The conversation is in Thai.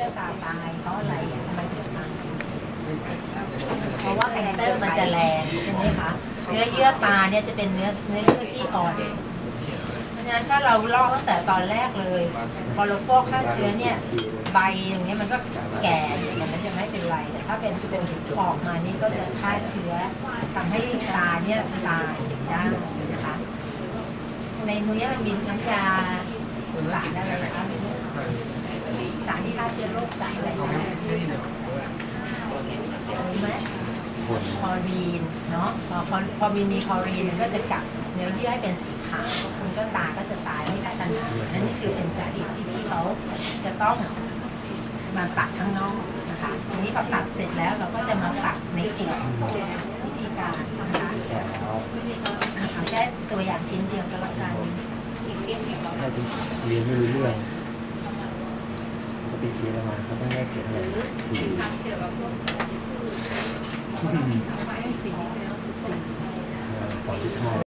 ยื่อตาตายเพราะอะไรทำไมถึงตายเพราะว่าแคนเตอร์มันจะแรงใช่ไหมคะเนื้อเยื่อตาเนี่ยจะเป็นเนื้อเนื้อเยื่อที่อ่อนเพราะฉะนั้นถ้าเราลอกตั้งแต่ตอนแรกเลยพอเราฟอกฆ่าเชื้อเนี่ยใบอย่างเงี้ยมันก็แก่อย่างนั้นจะไม่เป็นไรแต่ถ้าเป็นเป็นออกมานี่ก็จะฆ่าเชื้อทำให้ตาเนี่ยตายได้นะคะในมือมันมีน้ำยาสารอะไรคะสารที่ฆ่า เชื้อโรคสารอะไรคะรู้ไหมคลอรีนเนาะพอพอพอมีมีคลอรีนมันก็จะกัดเนื้อเยื่อให้เป็นสีขาวมันก็ตาก็จะตายไม่พัฒนานั่นนี่คือเป็นสาเหตุที่พี่เขาจะต้องมาตัดข้างนอกนะคะทีนี้พอตัดเสร็จแล้วเราก็จะมาตัดในขวดวิธีการนะคะแก่แล้วเอาแค่ตัวอย่างชิ้นเดียวก็แล้วกันถ้าจะเรียนไม่รู้เรื่องปกติเรีย มาเขาต้องได้เก็บเลยสีสองทิศทา